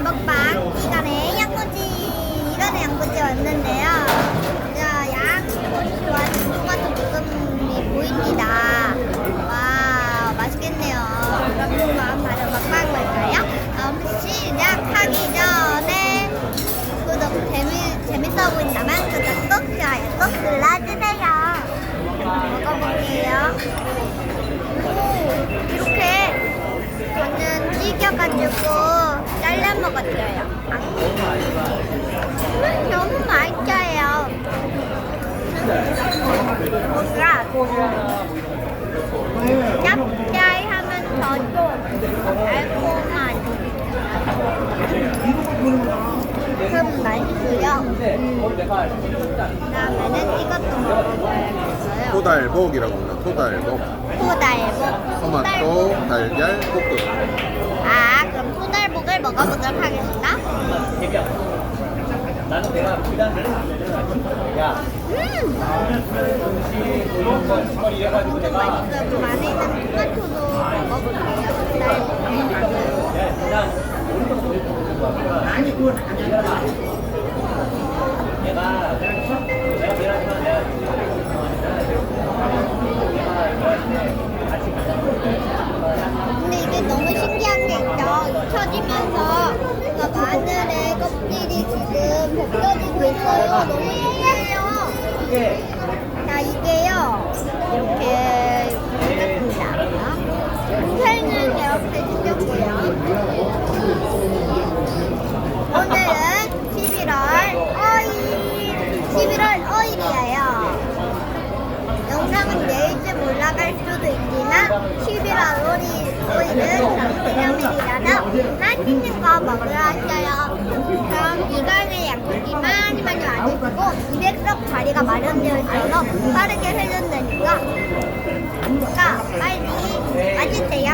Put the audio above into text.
먹방 이간의 양꼬치 이간의 양꼬치 왔는데요. 자, 양꼬치와 토마토 볶음이 보입니다. 와, 맛있겠네요. 그럼 바로 먹방 볼까요? 음, 시작하기 전에 구독 재미 재밌어 보인다면 구독 꼭 좋아요 꼭 눌러주세요. 잘라 먹었어요. 음, 너무 맛있어요. 뭔가 짭짤하면서도 달콤한 참 맛있고요. 그다음에는 이것도 먹어봐야겠어요. 토달복이라고 합니다. 토달복. 토달복. 토마토, 달걀, 볶음. 아, 나는 내가 그다음 야 음, 머리 이래가지고 내가. 그 안에 있는 토마토도 먹어볼게요. 토달복. 그냥. 아니 그건 내가 내가 내가 미안하지만 내가 지금 벗겨지고 있어요. 너무 신기해요. 이게 자, 이게요. 이렇게 생겼습니다. 동생은 이렇게 생겼고요. 오늘은 11월 5일, 11월 5일이에요. 영상은 내일쯤 올라갈 수도 있지만 11월 5일, 5일은 장기념일이라서 맛있는 거 먹으러 왔어요. 그럼 이 200석 자리가 마련되어 있어서 빠르게 흐른다니까 그러니까 빨리 와주세요.